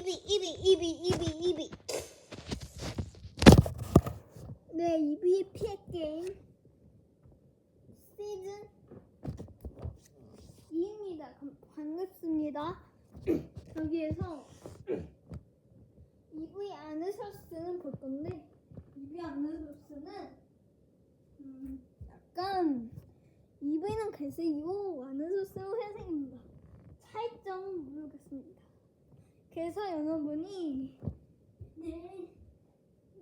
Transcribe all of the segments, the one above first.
이비 이비 이비 이비 이비 네 이비의 피해 게임 시즌 2입니다. 반갑습니다. 여기에서 이브이 아느서스는 볼 건데 이브이 아느서스는 음, 약간 이브이는 갈색이고 아느서스는 회색입니다. 모르겠습니다 그래서 여러분이 네,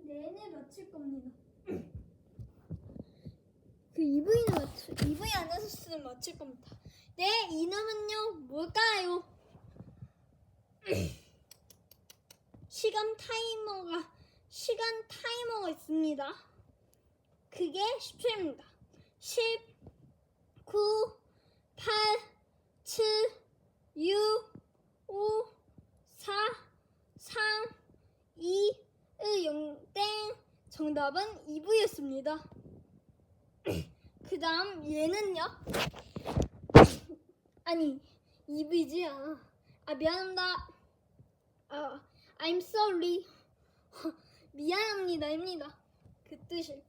내내 맞출 겁니다 그 이브이는 맞출 이브이 아느서스는 맞출 겁니다 네 이놈은요 뭘까요? 시간 타이머가 시간 타이머가 있습니다. 그게 10초입니다. 10, 9, 8, 7, 6, 5, 4, 3, 2, 1, 0, 땡. 정답은 2부였습니다. 그 다음 얘는요? 아니, 2부이지 아. 아, 미안합니다. 아, I'm sorry. 미안합니다입니다. 그 뜻이.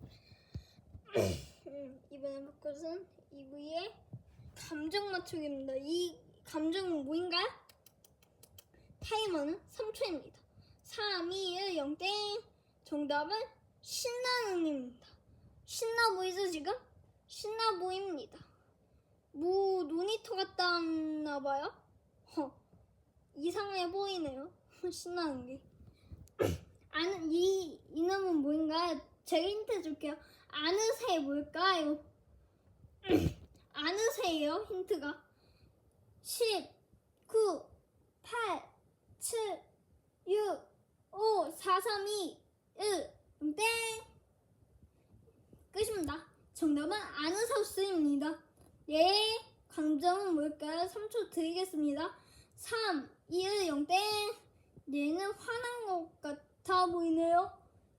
음, 이번에 볼 것은 이브의 감정 맞추기입니다. 이 감정은 뭐인가요? 타이머는 3초입니다. 3, 2, 1, 0, 땡. 정답은 신나는 입니다. 신나 보이죠 지금? 신나 보입니다. 뭐 모니터 갔다 왔나 봐요? 허, 이상해 보이네요. 신나는 게. 아는 이 이놈은 뭐인가요? 제가 힌트 줄게요. 아느새 뭘까요? 아느새예요 힌트가 10, 9, 8, 7, 6, 5, 4, 3, 2, 1, 땡! 끝입니다. 정답은 아느사우스입니다. 예, 감정은 뭘까요? 3초 드리겠습니다. 3, 2, 1, 0, 땡! 얘는 화난 것 같아 보이네요.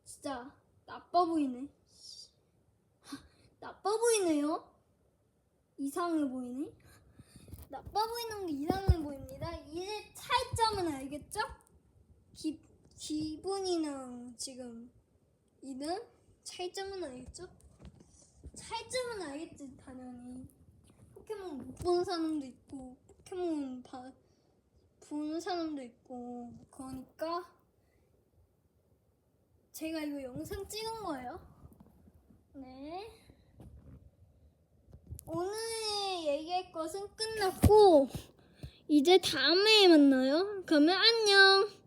진짜 나빠 보이네. 하, 나빠 보이네요. 이상해 보이네. 나빠 보이는 게 이상해 보입니다. 이제 차이점은 알겠죠? 기, 기분이랑 이는 차이점은 알겠죠? 차이점은 알겠지 당연히. 포켓몬 못 보는 사람도 있고 포켓몬 봐 보는 사람도 있고 그러니까 제가 이거 영상 찍은 거예요. 네. 오늘 얘기할 것은 끝났고 이제 다음에 만나요. 그러면 안녕.